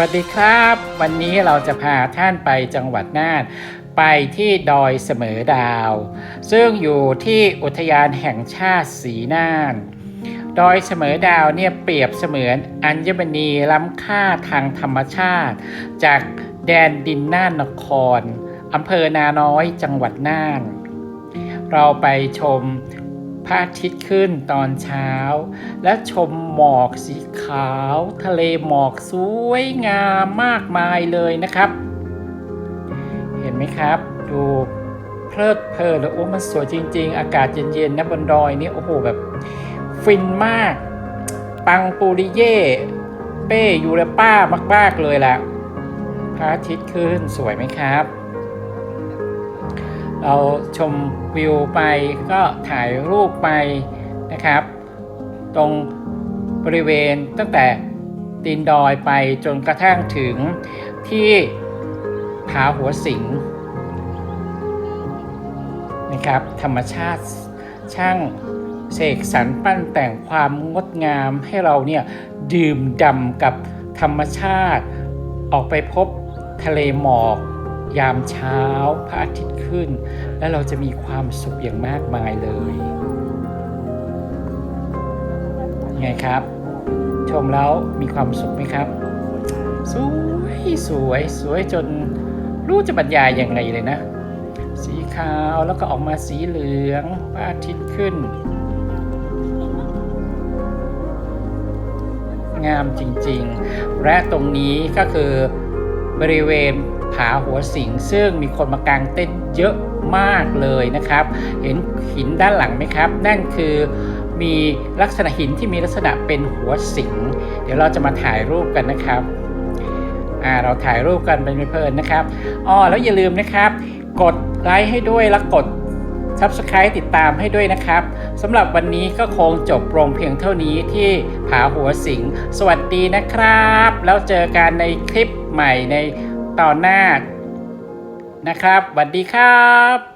วัสดีครับ วันนี้เราจะพาท่านไปจังหวัดน่าน ไปที่ดอยเสมอดาว ซึ่งอยู่ที่อุทยานแห่งชาติสีน่าน ดอยเสมอดาวเนี่ยเปรียบเสมือนอัญมณีล้ำค่าทางธรรมชาติ จากแดนดินน่านนครอำเภอนาน้อยจังหวัดน่าน เราไปชม พระอาทิตย์ขึ้นตอนเช้า และชมหมอกสีขาว ทะเลหมอกสวยงามมากมายเลยนะครับ เห็นไหมครับ ดูเพลิดเพลินแล้วโอ้มันสวยจริง ๆ อากาศเย็นๆนะบนดอยนี่โอ้โหแบบ ฟินมาก ปังปูริเย่เป้ยูเรป้ามากๆเลยแหละพระอาทิตย์ขึ้นสวยไหมครับ เราชมวิวไปก็ถ่ายรูปไปนะครับ ตรงบริเวณตั้งแต่ตีนดอยไปจนกระทั่งถึงที่ผาหัวสิงนะครับ ธรรมชาติช่างเสกสรรปั้นแต่งความงดงามให้เราเนี่ยดื่มด่ำกับธรรมชาติ ออกไปพบทะเลหมอก ยามเช้าพระอาทิตย์ขึ้น และเราจะมีความสุขอย่างมากมายเลยไงครับ ชมแล้วมีความสุขไหมครับ สวยสวยสวยจนรู้จะบรรยายยังไงเลยนะ สีขาวแล้วก็ออกมาสีเหลืองพระอาทิตย์ขึ้น งามจริงๆ และตรงนี้ก็คือ บริเวณผาหัวสิง ซึ่งมีคนมากางเต้นเยอะมากเลยนะครับ เห็นหินด้านหลังไหมครับ นั่นคือมีลักษณะหินที่มีลักษณะเป็นหัวสิง เดี๋ยวเราจะมาถ่ายรูปกันนะครับอ่าเราถ่ายรูปกันเป็นเพลินนะครับอ๋อแล้วอย่าลืมนะครับ กดไลค์ให้ด้วยแล้วกด Subscribe ติดตามให้ด้วยนะครับสำหรับวันนี้ก็คงจบลงเพียงเท่านี้ที่ผาหัวสิง สวัสดีนะครับ แล้วเจอกันในคลิป ใหม่ในตอนหน้านะครับสวัสดีครับ